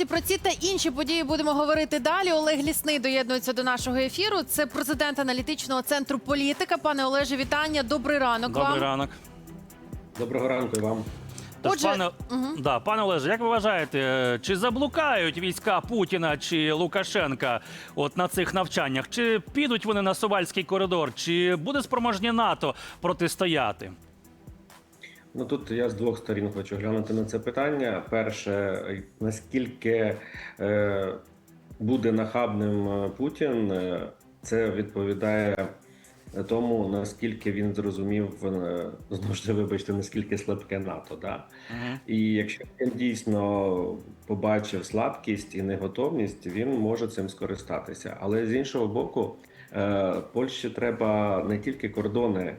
Друзі, про ці та інші події будемо говорити далі. Олег Лісний доєднується до нашого ефіру. Це президент аналітичного центру політика. Пане Олеже, вітання. Добрий ранок Добрий вам. ранок. Доброго ранку і вам. Тож, Отже, пане, мгм. да, пане Олеже, як ви вважаєте, е, чи заблукають війська Путіна чи Лукашенка от на цих навчаннях? Чи підуть вони на Сувальський коридор? Чи буде спроможні НАТО протистояти? Ну тут я з двох сторін хочу глянути на це питання. Перше, наскільки е, буде нахабним е, Путін, е, це відповідає тому, наскільки він зрозумів е, знову ж вибачте, наскільки слабке НАТО. Да? І якщо він дійсно побачив слабкість і неготовність, він може цим скористатися. Але з іншого боку, е, Польщі треба не тільки кордони е,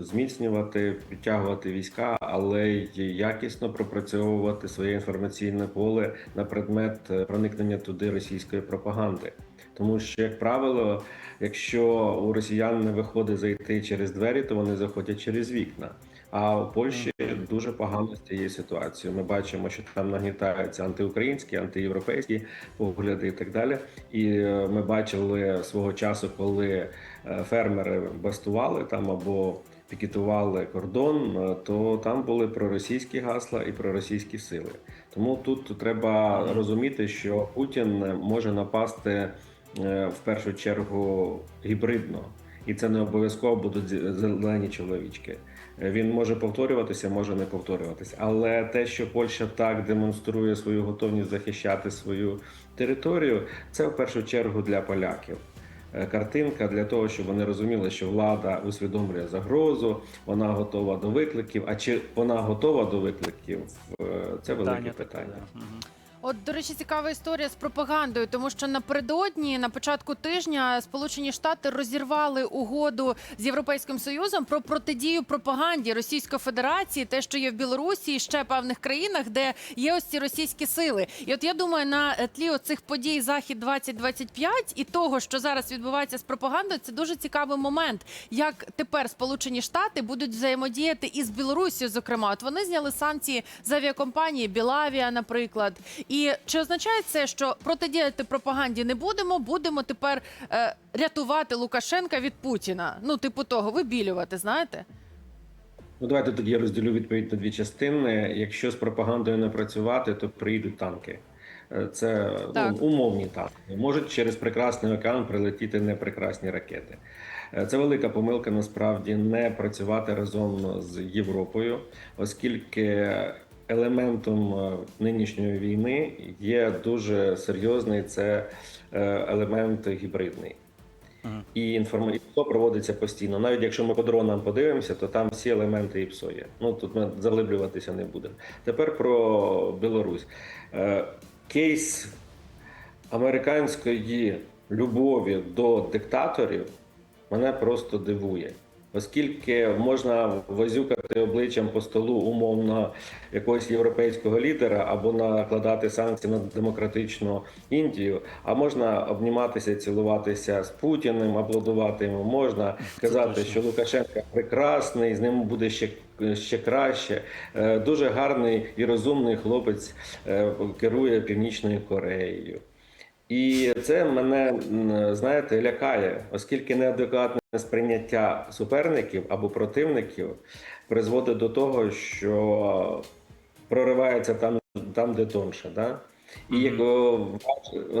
зміцнювати, підтягувати війська, але й якісно пропрацьовувати своє інформаційне поле на предмет е, проникнення туди російської пропаганди. Тому що, як правило, якщо у росіян не виходить зайти через двері, то вони заходять через вікна. А у Польщі дуже погано з цією ситуацією. Ми бачимо, що там нагнітаються антиукраїнські, антиєвропейські погляди і так далі. І е, ми бачили свого часу, коли е, фермери бастували там або пікетували кордон, е, то там були проросійські гасла і проросійські сили. Тому тут треба розуміти, що Путін може напасти в першу чергу гібридно. І це не обов'язково будуть зелені чоловічки. Е, Він може повторюватися, може не повторюватися. Але те, що Польща так демонструє свою готовність захищати свою територію, це в першу чергу для поляків. Е, Картинка для того, щоб вони розуміли, що влада усвідомлює загрозу, вона готова до викликів. А чи вона готова до викликів? е, Це велике таке, питання. От, до речі, цікава історія з пропагандою, тому що напередодні, на початку тижня, Сполучені Штати розірвали угоду з Європейським Союзом про протидію пропаганді Російської Федерації, те, що є в Білорусі і ще певних країнах, де є ось ці російські сили. І от я думаю, на тлі оцих подій Захід 2025 і того, що зараз відбувається з пропагандою, це дуже цікавий момент. Як тепер Сполучені Штати будуть взаємодіяти із Білорусією, зокрема, от вони зняли санкції з авіакомпанії Білавія, наприклад. І чи означає це, що протидіяти пропаганді не будемо? Будемо тепер е, рятувати Лукашенка від Путіна? Ну, типу того, вибілювати, знаєте? Ну, давайте тоді я розділю відповідь на дві частини. Якщо з пропагандою не працювати, то приїдуть танки. Е, Це Так. ну, умовні танки. Можуть через прекрасний океан прилетіти непрекрасні ракети. Е, Це велика помилка насправді не працювати разом з Європою, оскільки елементом е, нинішньої війни є дуже серйозний це е, елемент гібридний. Мгм. І інформаційно проводиться постійно. Навіть якщо ми по дронам подивимося, то там всі елементи ІПСО є. Ну тут ми заглиблюватися не будемо. Тепер про Білорусь. Е, Кейс американської любові до диктаторів мене просто дивує. Оскільки можна возюкати обличчям по столу умовно якогось європейського лідера або накладати санкції на демократичну Індію, а можна обніматися, цілуватися з Путіним, аплодувати йому, можна казати, що Лукашенко прекрасний, з ним буде ще, ще краще. Е, Дуже гарний і розумний хлопець е, керує Північною Кореєю. І це мене знаєте лякає, оскільки неадекватне сприйняття суперників або противників призводить до того, що проривається там, там де тонше. Да? І як,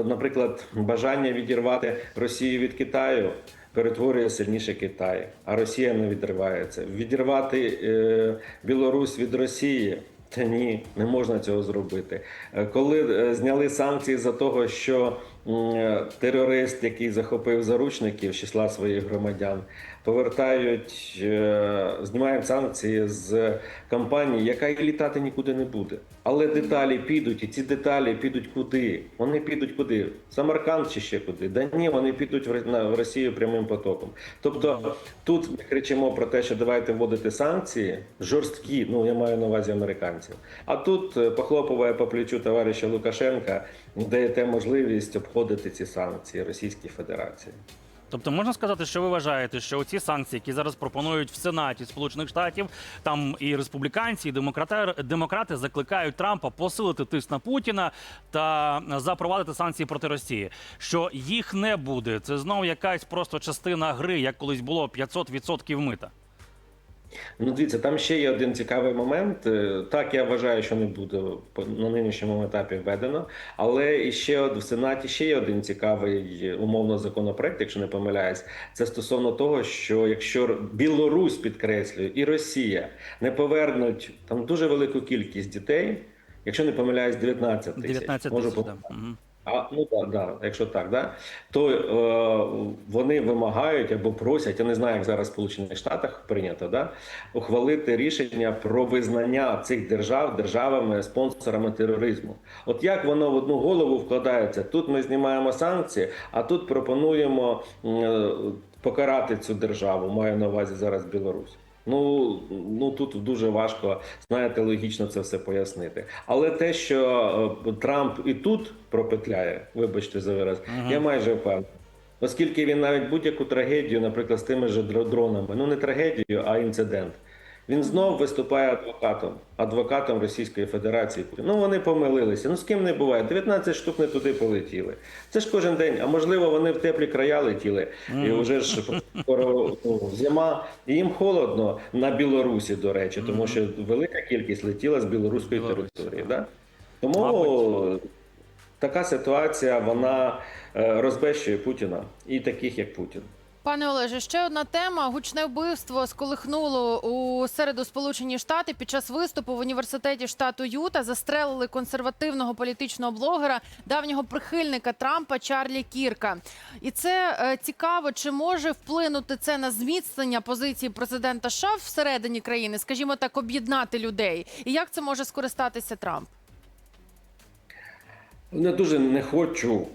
наприклад, бажання відірвати Росію від Китаю перетворює сильніше Китай, а Росія не відривається. Відірвати е, Білорусь від Росії. Та ні, не можна цього зробити. Е, Коли е, зняли санкції за того, що е, терорист, який захопив заручників з числа своїх громадян, повертають, е, знімають санкції з компанії, яка і літати нікуди не буде. Але деталі підуть, і ці деталі підуть куди? Вони підуть куди? Самарканд чи ще куди? Да ні, вони підуть в Росію прямим потоком. Тобто тут ми кричимо про те, що давайте вводити санкції жорсткі, ну я маю на увазі американців. А тут е, похлопуває по плечу товариша Лукашенка, даєте можливість обходити ці санкції Російській Федерації. Тобто можна сказати, що ви вважаєте, що ці санкції, які зараз пропонують в Сенаті Сполучених Штатів, там і республіканці, і демократи, демократи закликають Трампа посилити тиск на Путіна та запровадити санкції проти Росії. Що їх не буде, це знову якась просто частина гри, як колись було 500% мита. Ну, дивіться, там ще є один цікавий момент. Е, Так, я вважаю, що не буде на нинішньому етапі введено. Але ще в Сенаті ще є один цікавий умовно законопроект, якщо не помиляюсь. Це стосовно того, що якщо Білорусь підкреслюю і Росія не повернуть там дуже велику кількість дітей, якщо не помиляюсь, 19 тисяч. 19 Можу тисяч. пом- Да. А ну так, да, якщо так, да, то е, вони вимагають або просять, я не знаю, як зараз в Сполучених Штатах прийнято, да, ухвалити рішення про визнання цих держав державами спонсорами тероризму. От як воно в одну голову вкладається? Тут ми знімаємо санкції, а тут пропонуємо е, покарати цю державу. Маю на увазі зараз Білорусь. Ну, ну тут дуже важко знаєте, логічно це все пояснити. Але те, що е, Трамп і тут пропетляє, вибачте за вираз, я майже впевнений. Оскільки він навіть будь-яку трагедію, наприклад, з тими ж дро- дронами, ну не трагедію, а інцидент. Він знов виступає адвокатом, адвокатом Російської Федерації. Ну вони помилилися. Ну з ким не буває. 19 штук не туди полетіли. Це ж кожен день. А можливо, вони в теплі края летіли. І вже ж скоро ну, зима, і їм холодно на Білорусі, до речі, тому що велика кількість летіла з білоруської Білорусь, території. Да? Тому така ситуація вона е, розбещує Путіна і таких, як Путін. Пане Олеже, ще одна тема: гучне вбивство сколихнуло у середу Сполучені Штати під час виступу в університеті штату Юта. Застрелили консервативного політичного блогера, давнього прихильника Трампа Чарлі Кірка. І це е, цікаво, чи може вплинути це на зміцнення позиції президента США всередині країни, скажімо так, об'єднати людей. І як це може скористатися Трамп? Не дуже не хочу,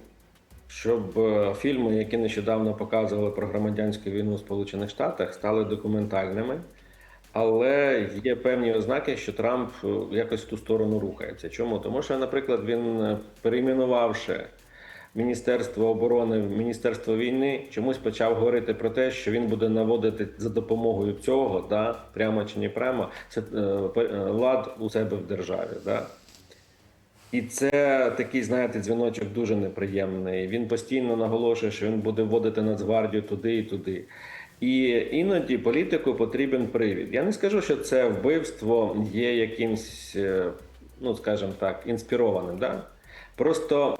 щоб е, фільми, які нещодавно показували про громадянську війну в Сполучених Штатах, стали документальними. Але є певні ознаки, що Трамп е, якось в ту сторону рухається. Чому? Тому що, наприклад, він е, перейменувавши Міністерство оборони в Міністерство війни, чомусь почав говорити про те, що він буде наводити за допомогою цього, да, прямо чи не прямо, це лад у себе в державі. Да. І це такий, знаєте, дзвіночок дуже неприємний. Він постійно наголошує, що він буде вводити Нацгвардію туди і туди. І іноді політику потрібен привід. Я не скажу, що це вбивство є якимсь, е, ну скажімо так, інспірованим. Да? Просто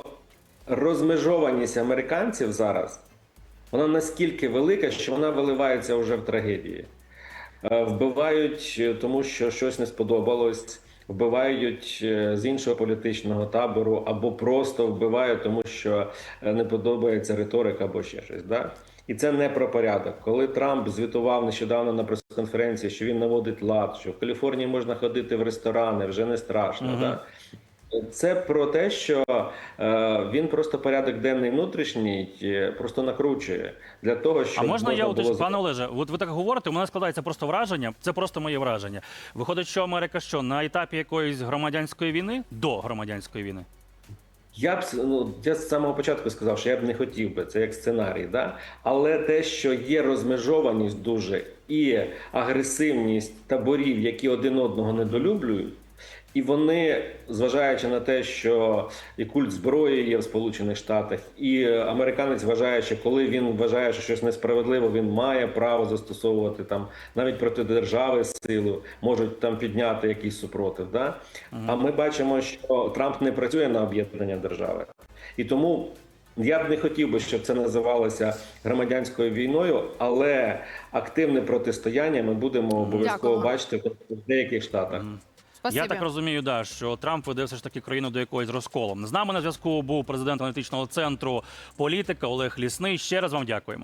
розмежованість американців зараз вона наскільки велика, що вона виливається вже в трагедії. Е, Вбивають, е, тому що щось не сподобалось, вбивають е, з іншого політичного табору, або просто вбивають, тому що е, не подобається риторика або ще щось. Да? І це не про порядок. Коли Трамп звітував нещодавно на прес-конференції, що він наводить лад, що в Каліфорнії можна ходити в ресторани, вже не страшно. Мгм. Да? Це про те, що е, він просто порядок денний внутрішній е, просто накручує для того, А щоб можна я було пане Олеже? От ви так говорите, у мене складається просто враження. Це просто моє враження. Виходить, що Америка що на етапі якоїсь громадянської війни до громадянської війни? Я б ну, я з самого початку сказав, що я б не хотів би це як сценарій, да? але те, що є розмежованість дуже і агресивність таборів, які один одного недолюблюють, і вони, зважаючи на те, що і культ зброї є в Сполучених Штатах, і американець вважає, що коли він вважає, що щось несправедливо, він має право застосовувати там навіть проти держави силу, можуть там підняти якийсь супротив. Да? А ми бачимо, що Трамп не працює на об'єднання держави, і тому. Я б не хотів би, щоб це називалося громадянською війною, але активне протистояння ми будемо обов'язково бачити в деяких штатах. Спасибі. Я так розумію, да, що Трамп веде все ж таки країну до якоїсь розколом. З нами на зв'язку був президент аналітичного центру політика Олег Лісний. Ще раз вам дякуємо.